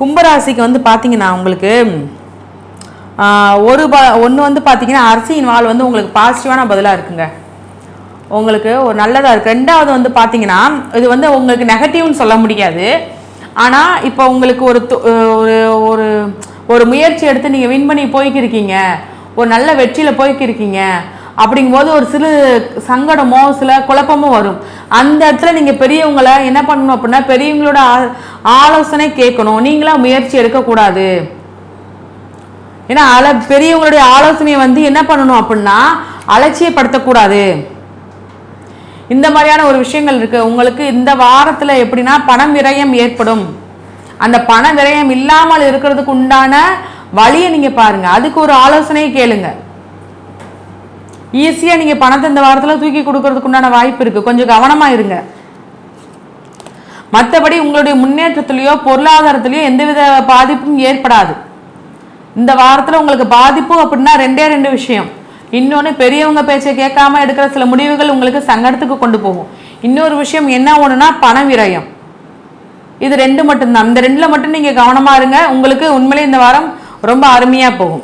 கும்பராசிக்கு வந்து பார்த்தீங்கன்னா உங்களுக்கு ஒரு ப ஒன்று வந்து பார்த்தீங்கன்னா அரிசியின் வாழ் வந்து உங்களுக்கு பாசிட்டிவான பதிலாக இருக்குங்க. உங்களுக்கு ஒரு நல்லதாக இருக்குது ரெண்டாவது வந்து பார்த்தீங்கன்னா இது வந்து உங்களுக்கு நெகட்டிவ்னு சொல்ல முடியாது. ஆனால் இப்போ உங்களுக்கு ஒரு ஒரு ஒரு ஒரு முயற்சி எடுத்து நீங்கள் வின் பண்ணி போய்க்கிருக்கீங்க. ஒரு நல்ல வெற்றியில் போய்க்கிருக்கீங்க. அப்படிங்கும்போது ஒரு சிறு சங்கடமோ சில குழப்பமோ வரும். அந்த இடத்துல நீங்கள் பெரியவங்களை என்ன பண்ணணும் அப்படின்னா பெரியவங்களோட ஆ- ஆலோசனை கேட்கணும். நீங்களா முயற்சி எடுக்கக்கூடாது. ஏன்னா அல பெரியவங்களுடைய ஆலோசனையை வந்து என்ன பண்ணணும் அப்படின்னா அலட்சியப்படுத்தக்கூடாது. இந்த மாதிரியான ஒரு விஷயங்கள் இருக்கு. உங்களுக்கு இந்த வாரத்தில் எப்படின்னா பணம் விரயம் ஏற்படும். அந்த பண விரயம் இல்லாமல் இருக்கிறதுக்கு உண்டான வழியை நீங்கள் பாருங்க. அதுக்கு ஒரு ஆலோசனையை கேளுங்க. ஈஸியா நீங்க பணத்தை இந்த வாரத்துல தூக்கி கொடுக்கறதுக்கு உண்டான வாய்ப்பு இருக்கு. கொஞ்சம் கவனமா இருங்க. மற்றபடி உங்களுடைய முன்னேற்றத்திலேயோ பொருளாதாரத்திலேயோ எந்தவித பாதிப்பும் ஏற்படாது. இந்த வாரத்தில் உங்களுக்கு பாதிப்பு அப்படின்னா ரெண்டே ரெண்டு விஷயம். இன்னொன்று பெரியவங்க பேச்சை கேட்காம எடுக்கிற சில முடிவுகள் உங்களுக்கு சங்கடத்துக்கு கொண்டு போகும். இன்னொரு விஷயம் என்ன ஒன்றுனா பண விரயம். இது ரெண்டு மட்டும்தான். இந்த ரெண்டில் மட்டும் நீங்கள் கவனமாக இருங்க. உங்களுக்கு உண்மையிலே இந்த வாரம் ரொம்ப அருமையாக போகும்.